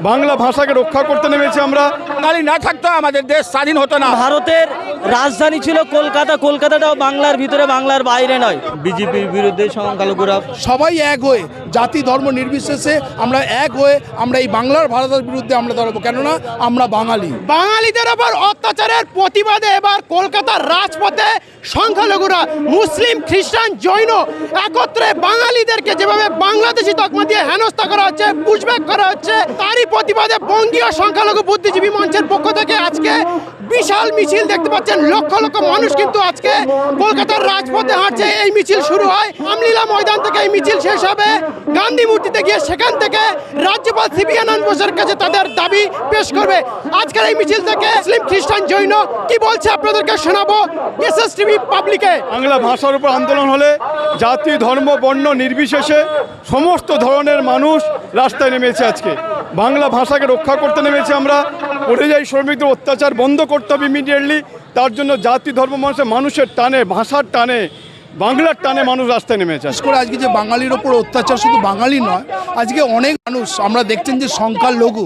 বাংলা ভাষাকে রক্ষা করতে নেমেছি আমরা। বাঙালি না থাকতো আমাদের দেশ স্বাধীন হতো না। ভারতের রাজধানী ছিল কলকাতা। কলকাতাটাও বাংলার ভিতরে বাংলার বাইরে নয়। বিজেপির বিরুদ্ধে সংখ্যালঘুরা সবাই এক হয়ে জাতি ধর্ম নির্বিশেষে আমরা এক হয়ে আমরা এই বাংলার ভারতের বিরুদ্ধে আমরা দাঁড়াবো। কেননা আমরা বাঙালি। বাঙালিদের ওপর অত্যাচারের প্রতিবাদে এবার কলকাতার রাজপথে সংখ্যালঘুরা মুসলিম খ্রিস্টান জৈন একত্রে বাঙালিদেরকে যেভাবে বাংলাদেশি তকমা দিয়ে হেনস্থা করা হচ্ছে পুষব্যাক করা হচ্ছে তারই প্রতিবাদে বঙ্গীয় সংখ্যালঘু বুদ্ধিজীবী মঞ্চের পক্ষ থেকে আজকে বিশাল মিছিল দেখতে পাচ্ছেন লক্ষ লক্ষ মানুষ কিন্তু আজকে কলকাতার রাজপথে হাঁটছে। এই মিছিল শুরু হয় আমলীলা ময়দান থেকে। এই মিছিল শেষ হবে গান্ধী মূর্তিতে গিয়ে সেখান থেকে। রাজ্যপাল সিবি আনন্দ বোসের কাছে তাদের দাবি পেশ করবে। আজকের এই মিছিল থেকে মুসলিম খ্রিস্টান জৈন কি বলছে আপনাদেরকে শোনাবো এস এস টিভি পাবলিকে। বাংলা ভাষার উপর আন্দোলন হলে জাতি, ধর্ম, বর্ণ নির্বিশেষে সমস্ত ধরনের মানুষ রাস্তায় নেমেছে আজকে। বাংলা ভাষাকে রক্ষা করতে নেমেছি আমরা। পরিযায়ী শ্রমিকদের অত্যাচার বন্ধ করতে হবে ইমিডিয়েটলি তার জন্য জাতি, ধর্ম মানুষের মানুষের টানে, ভাষার টানে, বাংলার টানে মানুষ রাস্তায় নেমেছে। বিশেষ করে আজকে যে বাঙালির ওপর অত্যাচার শুধু বাঙালি নয়, আজকে অনেক মানুষ, আমরা দেখছেন যে সংখ্যালঘু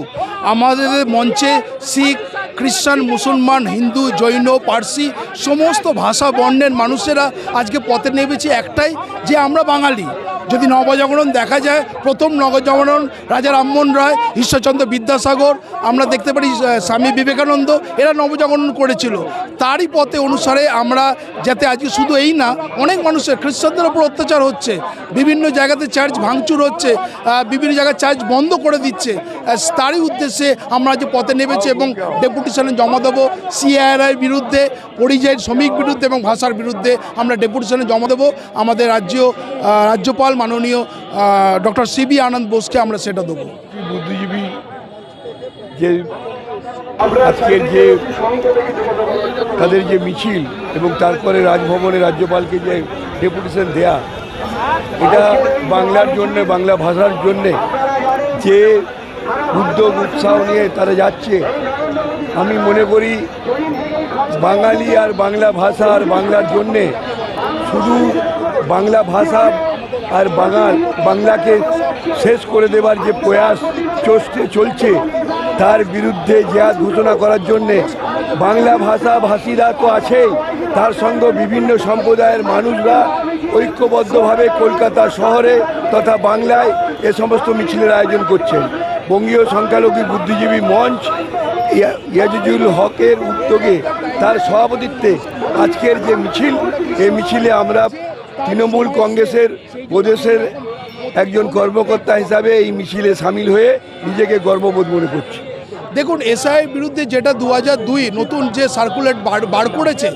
আমাদের মঞ্চে শিখ, খ্রিস্টান, মুসলমান, হিন্দু, জৈন, পার্সি, সমস্ত ভাষা বর্ণের মানুষেরা আজকে পথে নেমেছে একটাই, যে আমরা বাঙালি। যদি নবজাগরণ দেখা যায়, প্রথম নবজাগরণ রাজা রামমোহন রায়, ঈশ্বরচন্দ্র বিদ্যাসাগর, আমরা দেখতে পারি স্বামী বিবেকানন্দ, এরা নবজাগরণ করেছিল। তারই পথে অনুসারে আমরা যাতে আজকে শুধু এই না, অনেক মানুষের, খ্রিস্টানদের ওপর অত্যাচার হচ্ছে। বিভিন্ন জায়গাতে চার্চ ভাঙচুর হচ্ছে বিভিন্ন জায়গায় চার্চ বন্ধ করে দিচ্ছে। তারই উদ্দেশ্যে আমরা যে পথে নেমেছি এবং ডেপুটেশনে জমা দেবো। সিআইআর বিরুদ্ধে, পরিযায়ী শ্রমিক বিরুদ্ধে এবং ভাষার বিরুদ্ধে আমরা ডেপুটেশনে জমা দেবো। আমাদের রাজ্য রাজ্যপাল মাননীয় ডক্টর সিবি আনন্দ বোসকে আমরা সেটা দেবো। বুদ্ধিজীবী যে আজকের যে তাদের যে মিছিল এবং তারপরে রাজভবনে রাজ্যপালকে যে ডেপুটেশন দেয়া, এটা বাংলার জন্য, বাংলা ভাষার জন্যে যে উদ্যোগ, উৎসাহ নিয়ে তারা যাচ্ছে, আমি মনে করি বাঙালি আর বাংলা ভাষা আর বাংলার জন্যে শুধু বাংলা ভাষা আর বাঙাল বাংলাকে শেষ করে দেবার যে প্রয়াস চলছে চলছে, তার বিরুদ্ধে জেহাদ ঘোষণা করার জন্যে বাংলা ভাষা ভাষীরা তো আছেই, তার সঙ্গে বিভিন্ন সম্প্রদায়ের মানুষরা ঐক্যবদ্ধভাবে কলকাতা শহরে তথা বাংলায় এ সমস্ত মিছিলের আয়োজন করছেন। বঙ্গীয় সংখ্যালঘু বুদ্ধিজীবী মঞ্চ ইয়া- ইয়াজুজুল হকের উদ্যোগে তার সভাপতিত্বে আজকের যে মিছিল এই মিছিলে আমরা তৃণমূল কংগ্রেসের প্রদেশের একজন কর্মকর্তা হিসাবে এই মিছিলে সামিল হয়ে নিজেকে গর্ববোধ মনে করছি। দেখুন, এসআইয়ের বিরুদ্ধে যেটা দু হাজার দুই নতুন যে সার্কুলেট বার বার করেছে,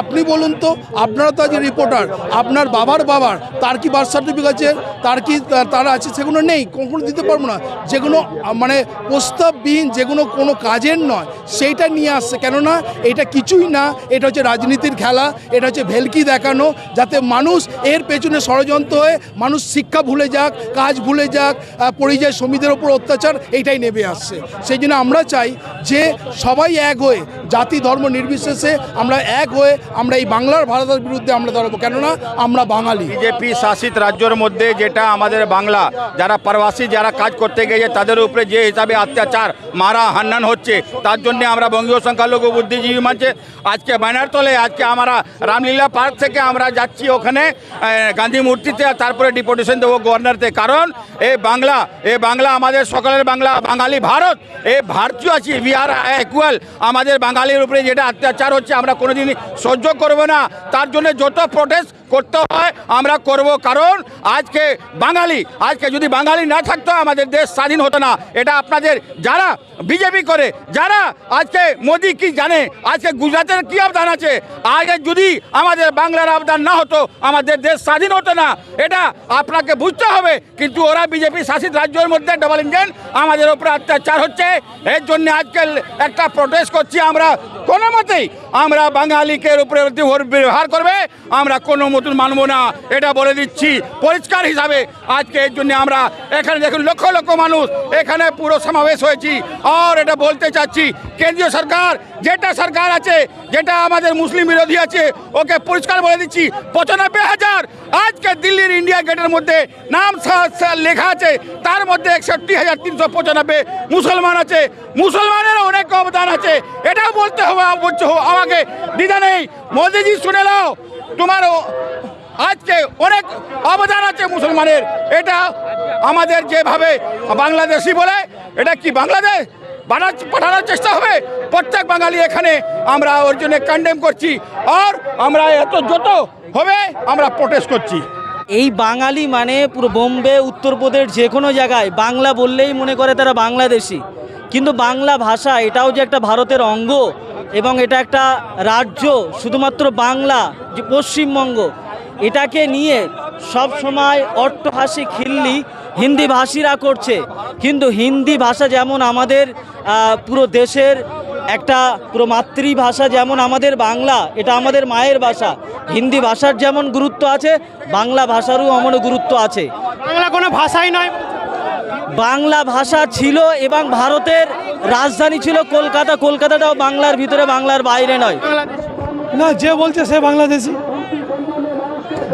আপনি বলুন তো, আপনারা তো আজ রিপোর্টার আপনার বাবার বাবার, তার কি বার্থ সার্টিফিকেট আছে, তার কি, তার আছে, সেগুলো নেই, কখনো দিতে পারব না। যেগুলো মানে প্রস্তাববিহীন যেগুলো কোনো কাজের নয়, সেইটা নিয়ে আসছে, কেননা এটা কিছুই না, এটা হচ্ছে রাজনীতির খেলা, এটা হচ্ছে ভেলকি দেখানো, যাতে মানুষ এর পেছনে ষড়যন্ত্র হয়ে মানুষ শিক্ষা ভুলে যাক, কাজ ভুলে যাক পরিযায়ী শ্রমিকদের ওপর অত্যাচার, এইটাই নেমে আসছে। সেই জন্য আমরা চাই যে সবাই এক হয়ে, জাতি, ধর্ম নির্বিশেষে আমরা এক হয়ে আমরা এই বাংলার ভারতের বিরুদ্ধে আমরা দাঁড়াবো। কেননা আমরা বাঙালি। বিজেপি শাসিত রাজ্যের মধ্যে যেটা আমাদের বাংলা, যারা প্রবাসী, যারা কাজ করতে গিয়ে তাদের উপরে যে হিসাবে অত্যাচার, মারা, হান্নান হচ্ছে, তার জন্য আমরা বঙ্গীয় সংখ্যালঘু বুদ্ধিজীবী মঞ্চে আজকে ব্যানার তলে, আজকে আমরা রামলীলা পার্ক থেকে আমরা যাচ্ছি ওখানে গান্ধী মূর্তিতে, আর তারপরে ডিপুটেশন দেবো গভর্নরতে কারণ এই বাংলা এই বাংলা আমাদের সকলের বাংলা, বাঙালি ভারত এই ভারতীয় আছি উই আর ইকুয়াল আমাদের বাঙালির উপরে যেটা অত্যাচার হচ্ছে, আমরা কোনোদিনই সহ্য করব না। তার জন্য যত প্রোটেস্ট করতে হয়, আমরা করব। কারণ আজকে বাঙালি, আজকে যদি বাঙালি না থাকতো, আমাদের দেশ স্বাধীন হতো না। এটা আপনাদের, যারা বিজেপি করে, যারা আজকে মোদি কি জানে? আজকে গুজরাটের কি অবদান আছে? আগে যদি আমাদের বাংলার অবদান না হতো, আমাদের দেশ স্বাধীন হতো না। এটা আপনাকে বুঝতে হবে। কিন্তু ওরা বিজেপি শাসিত রাজ্যের মধ্যে ডবল ইঞ্জিন আমাদের উপরে অত্যাচার হচ্ছে। এর জন্য আজকে একটা প্রটেস্ট করছি। আমরা কোনো মতেই আমরা বাঙালিকে উপরে ব্যবহার করবে, আমরা কোনো মতন মানবো না। এটা বলে দিচ্ছি পরিষ্কার হিসাবে আজকে এর জন্য আমরা এখানে দেখুন লক্ষ লক্ষ মানুষ এখানে পুরো সমাবেশ হয়েছি। আর এটা বলতে চাচ্ছি, কেন্দ্রীয় সরকার, যেটা সরকার আছে, যেটা আমাদের মুসলিম বিরোধী আছে, ওকে পরিষ্কার বলে দিচ্ছি, পঁচানব্বই হাজার আজকে দিল্লির ইন্ডিয়া গেটের মধ্যে নাম লেখা আছে। তার মধ্যে একষট্টি হাজার তিনশো পঁচানব্বই মুসলমান আছে। মুসলমানেরও অনেক অবদান আছে। এটাও বলতে হবে বলছে হো- আমাকে দিদা নেই। মোদিজি শুনে নাও, তোমার আজকে অনেক অবদান আছে মুসলমানের। এটা আমাদের যেভাবে বাংলাদেশি বলে, এটা কি বাংলাদেশ? বানা পাঠানোর চেষ্টা হবে? প্রত্যেক বাঙালি এখানে আমরা ওর জন্য কন্ডেম করছি। আর আমরা এত যত হবে, আমরা প্রোটেস্ট করছি। এই বাঙালি মানে পুরো বোম্বে, উত্তরপ্রদেশ যে কোনো জায়গায় বাংলা বললেই মনে করে তারা বাংলাদেশি। কিন্তু বাংলা ভাষা এটাও যে একটা ভারতের অঙ্গ এবং এটা একটা রাজ্য, শুধুমাত্র বাংলা, যে পশ্চিমবঙ্গ, এটাকে নিয়ে সব সময় অট্টহাসি খিল্লি হিন্দি ভাষীরা করছে। কিন্তু হিন্দি ভাষা যেমন আমাদের পুরো দেশের একটা পুরো মাতৃভাষা যেমন আমাদের বাংলা এটা আমাদের মায়ের ভাষা। হিন্দি ভাষার যেমন গুরুত্ব আছে বাংলা ভাষারও এমন গুরুত্ব আছে। বাংলা কোনো ভাষাই নয়। বাংলা ভাষা ছিল এবং ভারতের রাজধানী ছিল কলকাতা। কলকাতাটাও বাংলার ভিতরে বাংলার বাইরে নয়। না যে বলছে সে বাংলাদেশি।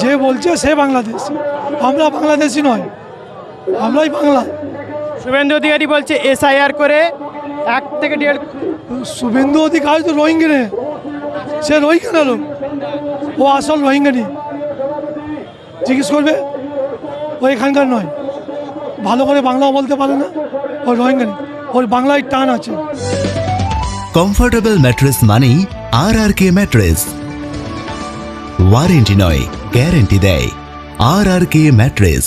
যে বলছে সে বাংলাদেশি। আমরা বাংলাদেশি নয়। আমরাই বাংলা। শুভেন্দু অধিকারী বলছে এসআইআর করে এক থেকে দেড় শুভেন্দু অধিকারী তো রোহিঙ্গা নে সে রোহিঙ্গা না লোক ও আসল রোহিঙ্গা নি জিজ্ঞেস করবে ও এখানকার নয়। ভালো করে বাংলাও বলতে পারে না ও রোহিঙ্গা নি ওর বাংলায় টান আছে। কমফোর্টেবল ম্যাট্রেস মানেই R R K mattress warranty নয় গ্যারেন্টি দেয়। R R K mattress